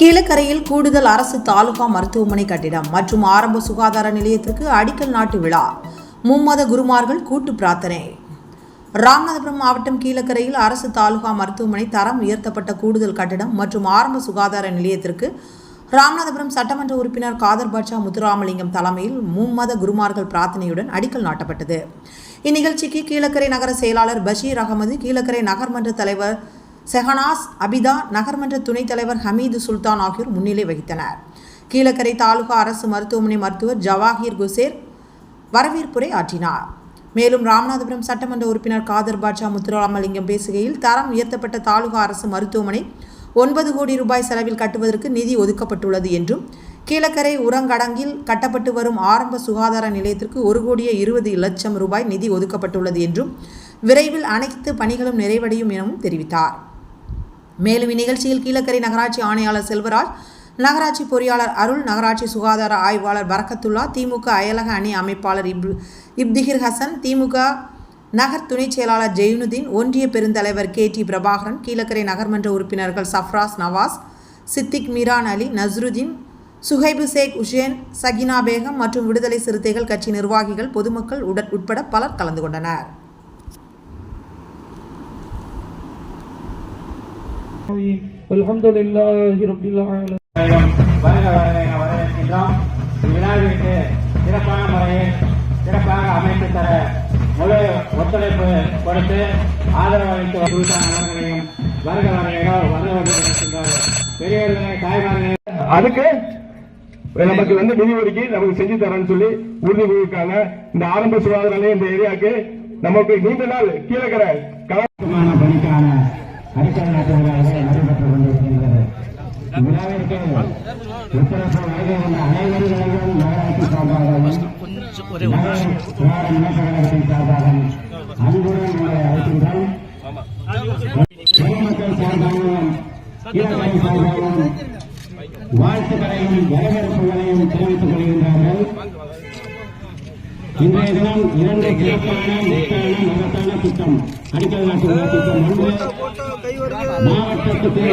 கீழக்கரையில் கூடுதல் அரசு தாலுகா மருத்துவமனை கட்டிடம் மற்றும் ஆரம்ப சுகாதார நிலையத்திற்கு அடிக்கல் நாட்டு விழா. மும்மத குருமார்கள் கூட்டு பிரார்த்தனை. ராமநாதபுரம் மாவட்டம் கீழக்கரையில் அரசு தாலுகா மருத்துவமனை தரம் உயர்த்தப்பட்ட கூடுதல் கட்டிடம் மற்றும் ஆரம்ப சுகாதார நிலையத்திற்கு ராமநாதபுரம் சட்டமன்ற உறுப்பினர் காதர் பாட்சா முத்துராமலிங்கம் தலைமையில் மும்மத குருமார்கள் பிரார்த்தனையுடன் அடிக்கல் நாட்டப்பட்டது. இந்நிகழ்ச்சிக்கு கீழக்கரை நகர செயலாளர் பஷீர் அகமது கீழக்கரை நகர்மன்ற தலைவர் செஹனாஸ் அபிதா நகர்மன்ற துணைத் தலைவர் ஹமீது சுல்தான் ஆகியோர் முன்னிலை வகித்தனர். கீழக்கரை தாலுகா அரசு மருத்துவமனை மருத்துவர் ஜவாஹிர் குசேர் வரவேற்புரை ஆற்றினார். மேலும் ராமநாதபுரம் சட்டமன்ற உறுப்பினர் காதர் பாட்சா முத்துராமலிங்கம் பேசுகையில் தரம் உயர்த்தப்பட்ட தாலுகா அரசு மருத்துவமனை ஒன்பது கோடி ரூபாய் செலவில் கட்டுவதற்கு நிதி ஒதுக்கப்பட்டுள்ளது என்றும் கீழக்கரை உரங்கடங்கில் கட்டப்பட்டு வரும் ஆரம்ப சுகாதார நிலையத்திற்கு ஒரு கோடியே இருபது லட்சம் ரூபாய் நிதி ஒதுக்கப்பட்டுள்ளது என்றும் விரைவில் அனைத்து பணிகளும் நிறைவடையும் எனவும் தெரிவித்தார். மேலும் இந்நிகழ்ச்சியில் கீழக்கரை நகராட்சி ஆணையாளர் செல்வராஜ் நகராட்சி பொறியாளர் அருள் நகராட்சி சுகாதார ஆய்வாளர் பரக்கத்துல்லா திமுக அயலக அணி அமைப்பாளர் இப் இப்திகிர் ஹசன் திமுக நகர் துணைச் செயலாளர் ஜெயினுதீன் ஒன்றிய பெருந்தலைவர் கே டி பிரபாகரன் கீழக்கரை நகர்மன்ற உறுப்பினர்கள் சஃப்ராஸ் நவாஸ் சித்திக் மீரான் அலி நஸ்ருதீன் சுஹைபு ஷேக் உஷேன் சகினா பேகம் மற்றும் விடுதலை சிறுத்தைகள் கட்சி நிர்வாகிகள் பொதுமக்கள் உடற் உட்பட பலர் கலந்து கொண்டனர். الحمد لله رب العالمين வருக வருக என வரவேற்கின்றோம் இவ்விழாவிற்கு சிறப்பான முறையில் சிறப்பாக அமைத்து தர முழு ஒத்துழைப்பு கொடுத்து ஆதரவு அளித்து சுல்தான் அவர்களையும் வருக வருகையோ வந்து கொண்டிருக்கின்றார் பெரியவர்களே தாய்மார்களே அதுக்கு நமக்கு வந்து நிதி ஒதுக்கி நமக்கு செஞ்சு தரேன்னு சொல்லி உறுதி கொடுக்காங்க இந்த ஆரம்ப சுகாதார நிலையம் இந்த ஏரியாவுக்கு நமக்கு நீண்ட நாள் கீழக்கரை கல நடைபெற்றுக் கொண்டிருக்கின்றது விழாவிற்கு ஒத்துழைப்பு வருகை வந்த அனைவர்களையும் நகராட்சி சார்பாகவும் நகர சார்பாகவும் அன்புடன் உங்களை அழைக்கின்றோம். பொதுமக்கள் சார்பாகவும் சார்பாகவும் வாழ்த்துக்களையும் வரவேற்புகளையும் தெரிவித்துக் இன்றைய தினம் இரண்டு சிறப்பான முத்தான மகத்தான திட்டம். அடிக்கல் நாட்டு விழா திட்டம் ஒன்று மாவட்டத்துக்கு